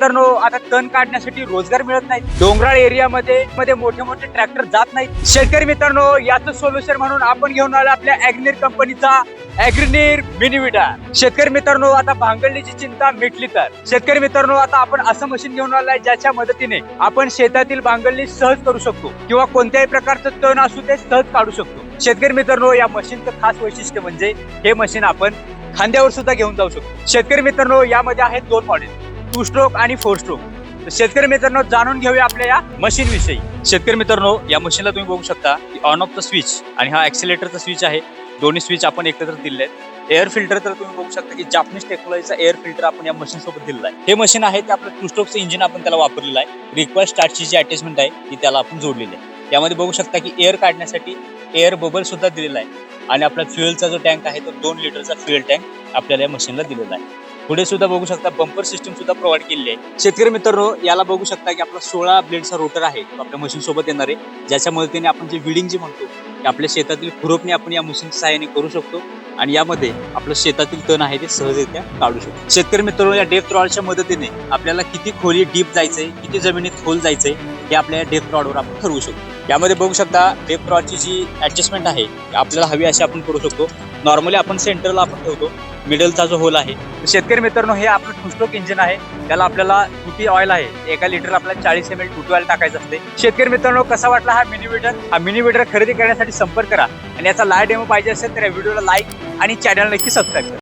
मित्रांनो आता तण काढण्यासाठी रोजगार मिळत नाही डोंगराळ एरियामध्ये मध्ये मोठे मोठे ट्रॅक्टर जात नाहीत. शेतकरी मित्रांनो याचं सोल्युशन म्हणून आपण घेऊन आलो आपल्या अॅग्नेर कंपनीचा अॅग्रिनेर मिनिविडा शेतकरी मित्रांनो आता भांगडणीची चिंता मिटली तर. शेतकरी मित्रांनो आता आपण असं मशीन घेऊन आलाय ज्याच्या मदतीने आपण शेतातील भांगडणी सहज करू शकतो किंवा कोणत्याही प्रकारचं तण असू ते सहज काढू शकतो. शेतकरी मित्रांनो या मशीनचं खास वैशिष्ट्य म्हणजे हे मशीन आपण खांद्यावर सुद्धा घेऊन जाऊ शकतो. शेतकरी मित्रांनो यामध्ये आहेत दोन मॉडेल टू स्ट्रोक आणि फोर स्ट्रोक. तर शेतकरी मित्रांनो जाणून घेऊया आपल्या या मशीन विषयी. शेतकरी मित्रांनो या मशीनला तुम्ही बघू शकता की ऑन ऑफ द स्विच आणि हा ऍक्सिलेटरचा स्विच आहे. दोन्ही स्विच आपण एकत्र दिलेले आहेत. एअर फिल्टर तर तुम्ही बघू शकता की जापनीज टेक्नॉलॉजीचा एअर फिल्टर आपण या मशीन सोबत दिलेला आहे. हे मशीन आहे ते आपलं टू स्ट्रोकचं इंजिन आपण त्याला वापरलेलं आहे. रिक्वायर स्टार्टची जी अटॅचमेंट आहे ती त्याला आपण जोडलेली आहे. यामध्ये बघू शकता की एअर काढण्यासाठी एअर बबल सुद्धा दिलेला आहे. आणि आपला फ्युएलचा जो टँक आहे तो दोन लिटरचा फ्युएल टँक आपल्याला या मशीनला दिलेला आहे. पुढे सुद्धा बघू शकता बंपर सिस्टम सुद्धा प्रोव्हाइड केलेली आहे. शेतकरी मित्रांनो याला बघू शकता की आपला सोळा ब्लेडचा रोटर आहे. तो आपल्या मशीन सोबत येणार. आहे ज्याच्या मदतीने आपण जे विडिंग जे म्हणतो ते आपल्या शेतातील खुरपणी आपण या मशीनच्या सहाय्याने करू शकतो. आणि यामध्ये आपलं शेतातील तण आहे ते सहजरित्या काढू शकतो. शेतकरी मित्रांनो या डेप रॉडच्या मदतीने आपल्याला किती खोली डीप जायचंय किती जमिनीत खोल जायचंय हे आपल्या डेप रॉडवर आपण ठरवू शकतो. यामध्ये बघू शकता डेप रॉडची जी ऍडजस्टमेंट आहे आपल्याला हवी अशी आपण करू शकतो. नॉर्मली आपण सेंटरला आपण ठेवतो. मिडलचा जो होल आहे. शेतकरी मित्रांनो हे आपलं टूस्ट्रोक इंजिन आहे. त्याला आपल्याला टुटी ऑइल आहे? एका लिटर आपल्याला चाळीस एम एल टुटी ऑइल टाकायचं असते. शेतकरी मित्रांनो कसा वाटला हा मिनी हा मिनी मीटर खरेदी करण्यासाठी संपर्क करा. आणि याचा लाईव्ह डेमो पाहिजे असेल तर या व्हिडिओला लाईक आणि चॅनल नक्की सबस्क्राईब करा.